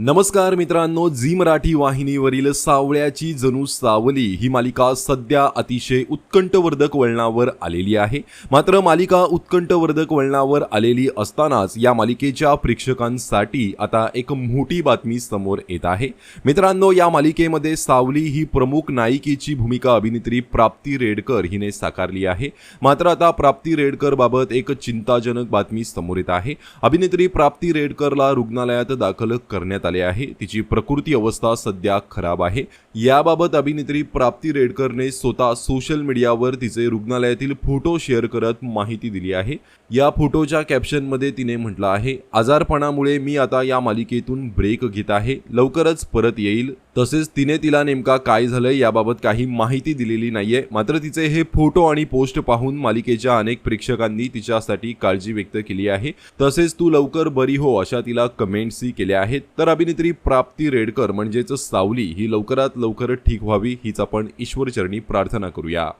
नमस्कार मित्रांनो झी मराठी वाहिनीवरील सावळ्याची जणू सावली ही मालिका सध्या अतिशय उत्कंठवर्धक वळणावर आलेली आहे. मात्र मालिका उत्कंठवर्धक वळणावर आलेली असतानाच या मालिकेच्या प्रेक्षकांसाठी आता एक मोठी बातमी समोर येत आहे. मित्रांनो या मालिकेमध्ये सावली ही प्रमुख नायिकेची भूमिका अभिनेत्री प्राप्ती रेडकर हिने साकारली आहे. मात्र आता प्राप्ती रेडकर बाबत एक चिंताजनक बातमी समोर येत आहे. अभिनेत्री प्राप्ती रेडकरला रुग्णालयात दाखल करण्यात आले आहे. तिची प्रकृती अवस्था सध्या खराब आहे. याबाबत अभिनेत्री प्राप्ती रेडकरने स्वतः सोशल मीडियावर तिचे रुग्णालयातील फोटो शेअर करत माहिती दिली आहे. या फोटोच्या कॅप्शनमध्ये तिने म्हटलं आहे आजारपणामुळे मी आता या मालिकेतून ब्रेक घेत आहे. लवकरच परत येईल. तसेच तिने तिला नेमका काय झालंय याबाबत काही माहिती दिलेली नाहीये. मात्र तिचे हे फोटो आणि पोस्ट पाहून मालिकेच्या अनेक प्रेक्षकांनी तिच्यासाठी काळजी व्यक्त केली आहे. तसेच तू लवकर बरी हो अशा तिला कमेंट्सही केल्या आहेत. तर अभिनेत्री प्राप्ती रेडकर म्हणजेच सावली ही लवकरात लवकर ठीक व्हावी हीच आपण ईश्वरचरणी प्रार्थना करूया.